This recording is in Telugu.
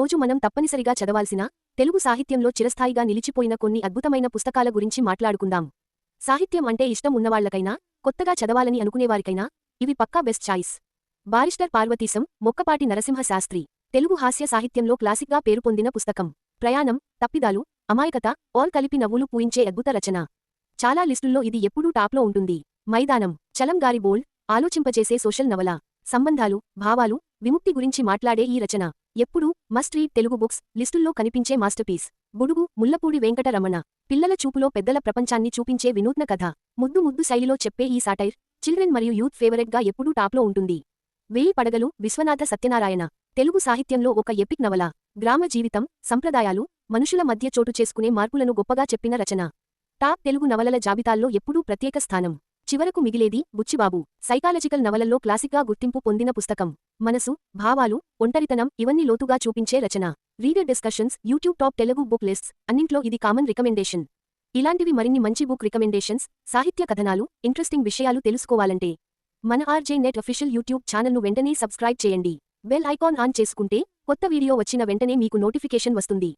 రోజు మనం తప్పనిసరిగా చదవాల్సిన తెలుగు సాహిత్యంలో చిరస్థాయిగా నిలిచిపోయిన కొన్ని అద్భుతమైన పుస్తకాల గురించి మాట్లాడుకుందాం. సాహిత్యం అంటే ఇష్టం ఉన్నవాళ్ళకైనా కొత్తగా చదవాలని అనుకునేవారికైనా ఇవి పక్కా best choice. Barrister Parvateesam Mokkapati Narasimha Sastri Telugu హాస్య సాహిత్యంలో క్లాసిక్గా పేరు పొందిన పుస్తకం. ప్రయాణం తప్పిదాలు అమాయకత ఆల్ కలిపి నవ్వులు పూయించే అద్భుత రచన. చాలా లిస్టుల్లో ఇది ఎప్పుడూ టాప్లో ఉంటుంది. మైదానం చలంగారి బోల్డ్ ఆలోచింపచేసే సోషల్ నవల. సంబంధాలు భావాలు విముక్తి గురించి మాట్లాడే ఈ రచన. ఎప్పుడూ మస్ట్ రీడ్ తెలుగు బుక్స్ లిస్టుల్లో కనిపించే మాస్టర్పీస్. బుడుగు ముల్లపూడి వెంకట రమణ పిల్లల చూపులో పెద్దల ప్రపంచాన్ని చూపించే వినూత్న కథ. ముద్దు ముద్దు శైలిలో చెప్పే ఈ సాటైర్ చిల్డ్రన్ మరియు యూత్ ఫేవరెట్గా ఎప్పుడూ టాప్లో ఉంటుంది. వేయి పడగలు విశ్వనాథ సత్యనారాయణ. తెలుగు సాహిత్యంలో ఒక ఎపిక్ నవల. గ్రామ జీవితం సంప్రదాయాలు మనుషుల మధ్య చోటు చేసుకునే మార్పులను గొప్పగా చెప్పిన రచన. టాప్ తెలుగు నవలల జాబితాల్లో ఎప్పుడూ ప్రత్యేక స్థానం. చివరకు మిగిలేది బుచ్చిబాబు. సైకాలజికల్ నవలల్లో క్లాసిక్గా గుర్తింపు పొందిన పుస్తకం. మనసు భావాలు ఒంటరితనం ఇవన్నీ లోతుగా చూపించే రచన. Reader discussions YouTube top Telugu book lists అన్నింట్లో ఇది కామన్ రికమెండేషన్. ఇలాంటివి మరిన్ని మంచి బుక్ రికమెండేషన్స్ సాహిత్య కథనాలు ఇంట్రెస్టింగ్ విషయాలు తెలుసుకోవాలంటే మన ఆర్జే నెట్ అఫీషియల్ యూట్యూబ్ ఛానల్ను వెంటనే సబ్స్క్రైబ్ చేయండి. బెల్ ఐకాన్ ఆన్ చేసుకుంటే కొత్త వీడియో వచ్చిన వెంటనే మీకు నోటిఫికేషన్ వస్తుంది.